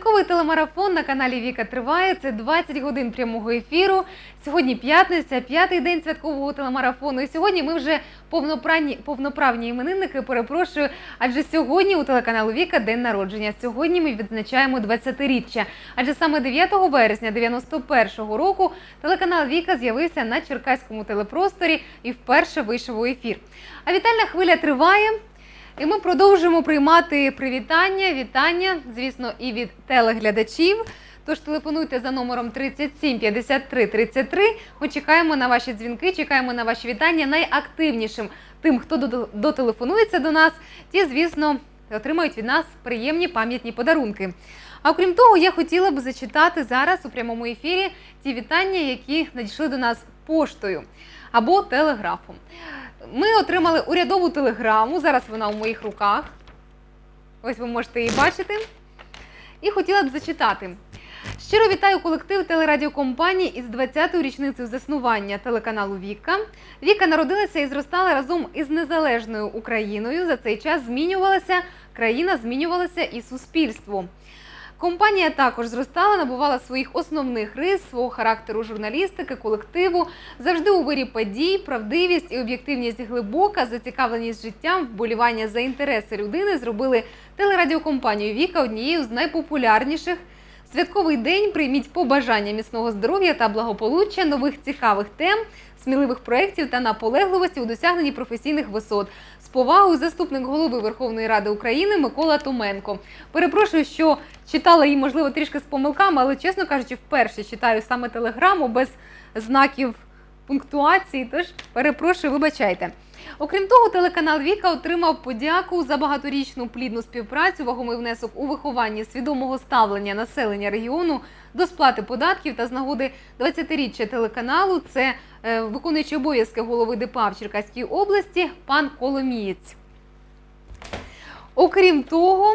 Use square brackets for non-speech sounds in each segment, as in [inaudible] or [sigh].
Святковий телемарафон на каналі Віка триває. Це 20 годин прямого ефіру. Сьогодні п'ятниця, п'ятий день святкового телемарафону. І сьогодні ми вже повноправні, повноправні іменинники. Перепрошую, адже сьогодні у телеканалу Віка день народження. Сьогодні ми відзначаємо 20-річчя. Адже саме 9 вересня 91-го року телеканал Віка з'явився на черкаському телепросторі і вперше вийшов у ефір. А вітальна хвиля триває. І ми продовжуємо приймати привітання, вітання, звісно, і від телеглядачів. Тож телефонуйте за номером 37 53 33. Ми чекаємо на ваші дзвінки, чекаємо на ваші вітання. Найактивнішим тим, хто до- дотелефонується до нас, ті, звісно, отримають від нас приємні пам'ятні подарунки. А окрім того, я хотіла б зачитати зараз у прямому ефірі ті вітання, які надійшли до нас поштою або телеграфом. Ми отримали урядову телеграму. Зараз вона у моїх руках. Ось ви можете її бачити. І хотіла б зачитати. Щиро вітаю колектив телерадіокомпанії із 20-ю річницею заснування телеканалу Віка. Віка народилася і зростала разом із незалежною Україною. За цей час змінювалася країна, змінювалася і суспільство. Компанія також зростала, набувала своїх основних рис, свого характеру журналістики, колективу, завжди у вирі подій, правдивість і об'єктивність глибока, зацікавленість життям, вболівання за інтереси людини зробили телерадіокомпанію Віка однією з найпопулярніших. Святковий день прийміть побажання міцного здоров'я та благополуччя, нових цікавих тем, сміливих проєктів та наполегливості у досягненні професійних висот. Повагою заступник голови Верховної Ради України Микола Томенко. Перепрошую, що читала її, можливо, трішки з помилками, але чесно кажучи, вперше читаю саме телеграму без знаків пунктуації. Тож перепрошую, вибачайте. Окрім того, телеканал Віка отримав подяку за багаторічну плідну співпрацю, вагомий внесок у вихованні свідомого ставлення населення регіону до сплати податків та з нагоди 20-річчя телеканалу. Це е, виконуючий обов'язки голови ДПА в Черкаській області пан Коломієць. Окрім того,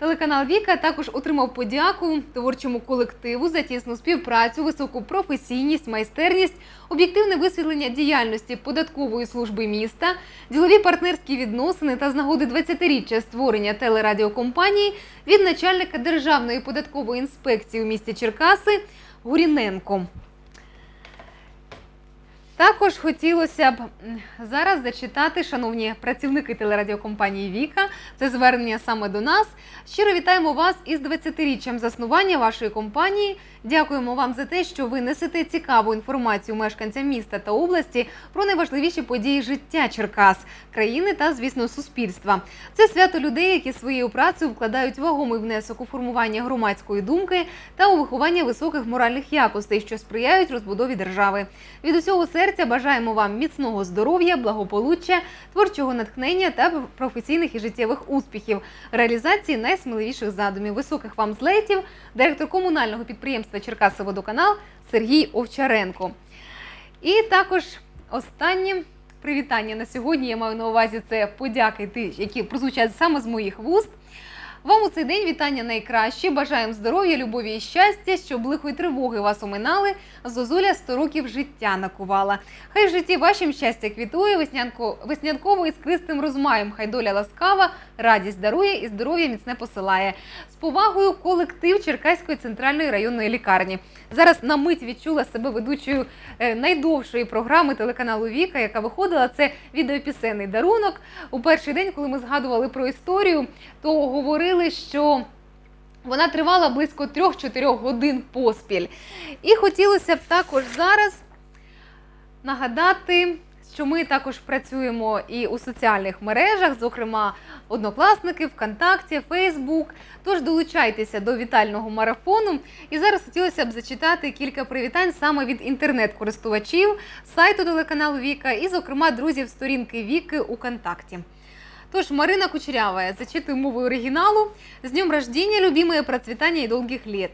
телеканал Віка також отримав подяку творчому колективу за тісну співпрацю, високу професійність, майстерність, об'єктивне висвітлення діяльності податкової служби міста, ділові партнерські відносини та з нагоди 20-річчя створення телерадіокомпанії від начальника Державної податкової інспекції у місті Черкаси Гуріненко. Також хотілося б зараз зачитати, шановні працівники телерадіокомпанії Віка, це звернення саме до нас. Щиро вітаємо вас із 20-річчям заснування вашої компанії. Дякуємо вам за те, що ви несете цікаву інформацію мешканцям міста та області про найважливіші події життя Черкас, країни та, звісно, суспільства. Це свято людей, які своєю працею вкладають вагомий внесок у формування громадської думки та у виховання високих моральних якостей, що сприяють розбудові держави. Від усього серця бажаємо вам міцного здоров'я, благополуччя, творчого натхнення та професійних і життєвих успіхів, реалізації найсміливіших задумів, високих вам злетів, директор комунального підприємства Черкасоводоканал Сергій Овчаренко. І також останнє привітання на сьогодні. Я маю на увазі це подяки, які прозвучать саме з моїх вуст. Вам у цей день вітання найкраще. Бажаємо здоров'я, любові і щастя, щоб лихо й тривоги вас оминали. Зозуля 100 років життя накувала. Хай в житті вашим щастя квітує, веснянко, веснянково і скристим розмаєм. Хай доля ласкава, радість дарує і здоров'я міцне посилає. З повагою колектив Черкаської центральної районної лікарні. Зараз на мить відчула себе ведучою е, найдовшої програми телеканалу Віка, яка виходила. Це відеопісенний дарунок. У перший день, коли ми згадували про історію, то говорили, що вона тривала близько 3-4 годин поспіль. І хотілося б також зараз нагадати, що ми також працюємо і у соціальних мережах, зокрема Однокласники, ВКонтакті, Фейсбук. Тож долучайтеся до вітального марафону. І зараз хотілося б зачитати кілька привітань саме від інтернет-користувачів сайту телеканалу Віка і, зокрема, друзів сторінки Віки у Контакті. Тож Марина Кучерявая, зачитую мовою оригіналу. З днем рождения, любимые, процвітання і довгих літ.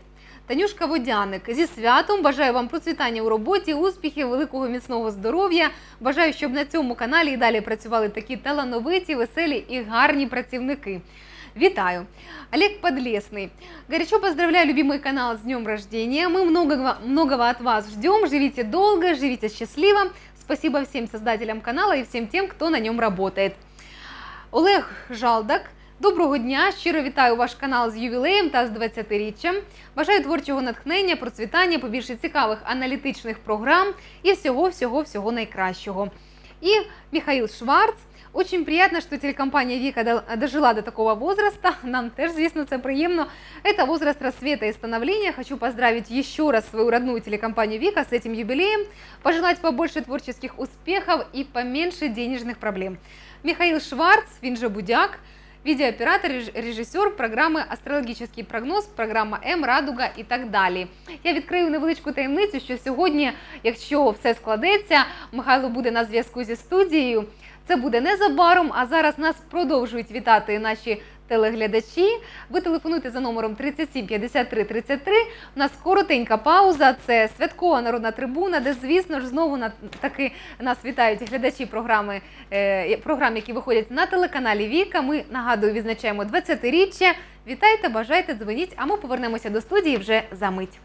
Танюшка Водяник зі святом бажаю вам процвітання у роботі, успіхів, великого міцного здоров'я. Бажаю, щоб на цьому каналі і далі працювали такі талановиті, веселі і гарні працівники. Витаю. Олег Подлесный. Горячо поздравляю любимый канал с днем рождения. Мы многого, многого от вас ждем. Живите долго, живите счастливо. Спасибо всем создателям канала и всем тем, кто на нем работает. Олег Жалдак. Доброго дня! Щиро вітаю ваш канал з ювілеєм та з 20-річчям. Бажаю творчого натхнення, процвітання, побільше цікавих аналітичних програм і всього-всього-всього найкращего. И Михаил Шварц. Очень приятно, что телекомпания Вика до- дожила до такого возраста. [laughs] Нам теж, звісно, це приємно. Это возраст рассвета и становления. Хочу поздравить еще раз свою родную телекомпанию Вика с этим юбилеем. Пожелать побольше творческих успехов и поменьше денежных проблем. Михаил Шварц, він же Будяк, видеооператор, реж- режисер програми Астрологічний прогноз, програма М, Радуга і так далі. Я відкрию невеличку таємницю, що сьогодні, якщо все складеться, Михайло буде на зв'язку зі студією. Це буде незабаром, а зараз нас продовжують вітати наші телеглядачі. Ви телефонуйте за номером 37 53 33. У нас коротенька пауза. Це святкова народна трибуна, де, звісно ж, знову на таки нас вітають глядачі програми, е, програм, які виходять на телеканалі Віка. Ми нагадую, відзначаємо 20-річчя. Вітайте, бажайте, дзвоніть, а ми повернемося до студії вже за мить.